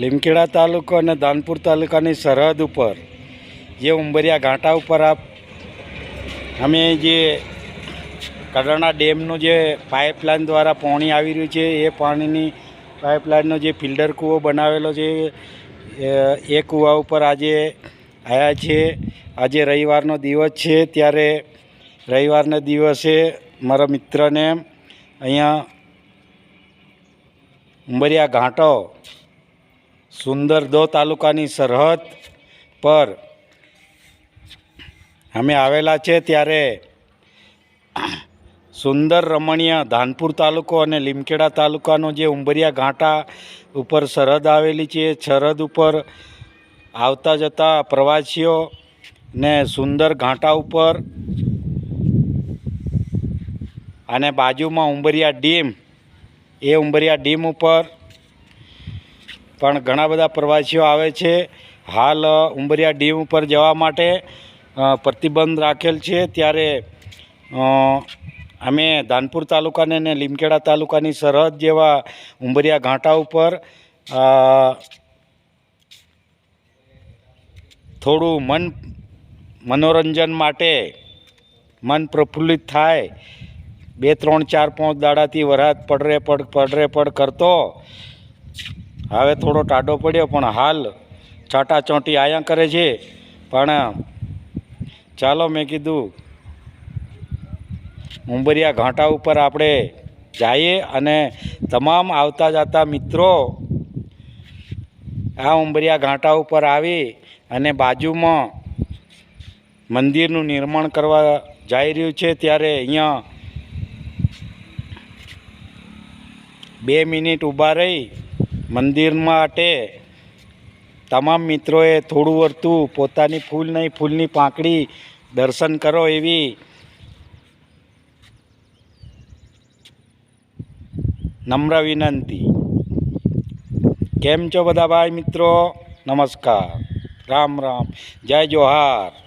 લીમખેડા તાલુકો અને દાનપુર તાલુકાની સરહદ ઉપર જે ઉંબરિયા ઘાટા ઉપર આપ અમે જે કડાણા ડેમનું જે પાઇપલાઇન દ્વારા પાણી આવી રહ્યું છે, એ પાણીની પાઇપલાઇનનો જે ફિલ્ટર કૂવો બનાવેલો છે, એ કૂવા ઉપર આજે આવ્યા છે. આજે રવિવારનો દિવસ છે, ત્યારે રવિવારના દિવસે મારા મિત્રને અહીંયા ઉંબરિયા ઘાટો સુંદર દો તાલુકાની સરહદ પર અમે આવેલા છે ત્યારે સુંદર રમણીય ધાનપુર તાલુકો અને લીમખેડા તાલુકાનો જે ઉંબરિયા ઘાટા ઉપર સરહદ આવેલી છે, સરહદ ઉપર આવતા જતા પ્રવાસીઓ ને સુંદર ઘાટા ઉપર અને બાજુમાં ઉંબરિયા ડીમ, એ ઉંબરિયા ડીમ ઉપર પણ ઘણા બધા પ્રવાસીઓ આવે છે. હાલ ઉંબરિયા ડીમ ઉપર જવા માટે પ્રતિબંધ રાખેલ છે. ત્યારે અમે ધાનપુર તાલુકાને અને લીમખેડા તાલુકાની સરહદ જેવા ઉંબરિયા ઘાંટા ઉપર થોડું મન, મનોરંજન માટે મન પ્રફુલ્લિત થાય. બે, ત્રણ, ચાર, પાંચ દાડાથી વરાત પડરે પડ પડરે પડ કરતો. હવે થોડો ટાડો પડ્યો, પણ હાલ છાંટાચોંટી આયા કરે છે. પણ ચાલો મેં કીધું ઉંબરિયા ઘાટા ઉપર આપણે જઈએ અને તમામ આવતા જતા મિત્રો આ ઉંબરિયા ઘાટા ઉપર આવી અને બાજુમાં મંદિરનું નિર્માણ કરવા જઈ રહ્યું છે. ત્યારે અહીંયા બે મિનિટ ઊભા રહી મંદિર માટે તમામ મિત્રોએ થોડું વર્તું, પોતાની ફૂલ નહીં, ફૂલની પાંખડી દર્શન કરો એવી નમ્ર વિનંતી. કેમ છો બધા ભાઈ મિત્રો? નમસ્કાર. રામ રામ. જય જોહાર.